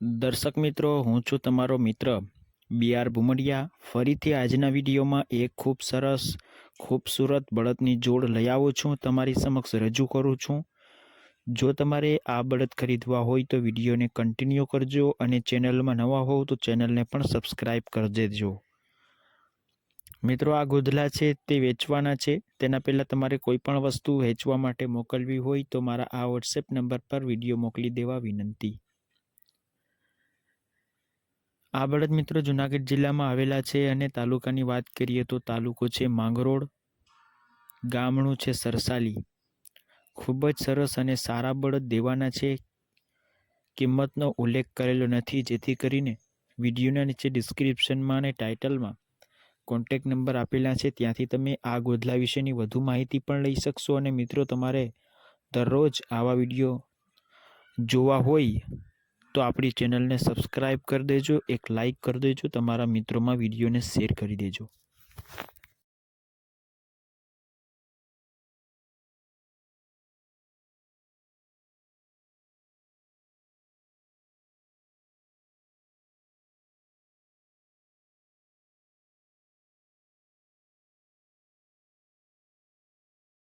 દર્શક મિત્રો, હું છું તમારો મિત્ર બી આર ભુમડિયા ફરીથી આજના વિડીયોમાં એક ખૂબ સરસ, ખૂબસૂરત બળદની જોડ લઈ આવું છું. તમારી સમક્ષ રજૂ કરું છું. જો તમારે આ બળદ ખરીદવા હોય તો વિડીયોને કન્ટિન્યુ કરજો અને ચેનલમાં નવા હોવ તો ચેનલને પણ સબસ્ક્રાઈબ કરી દેજો. મિત્રો, આ ગોધલા છે, તે વેચવાના છે. તેના પહેલાં તમારે કોઈ પણ વસ્તુ વેચવા માટે મોકલવી હોય તો મારા આ વોટ્સએપ નંબર પર વીડિયો મોકલી દેવા વિનંતી. આ બળદ મિત્રો જુનાગઢ જિલ્લામાં આવેલા છે અને તાલુકાની વાત કરીએ તો તાલુકો છે માંગરોળ ગામડું છે સરસાલી. ખૂબ જ સરસ અને સારા બળદ દેવાના છે. કિંમતનો ઉલ્લેખ કરેલો નથી, જેથી કરીને વિડીયોના નીચે ડિસ્ક્રિપ્શનમાં અને ટાઇટલમાં કોન્ટેક નંબર આપેલા છે. ત્યાંથી તમે આ ગોધલા વિશેની વધુ માહિતી પણ લઈ શકશો અને મિત્રો, તમારે દરરોજ આવા વીડિયો જોવા હોય તો આપણી ચેનલને સબસ્ક્રાઈબ કરી દેજો, એક લાઈક કરી દેજો, તમારા મિત્રોમાં વિડીયોને શેર કરી દેજો.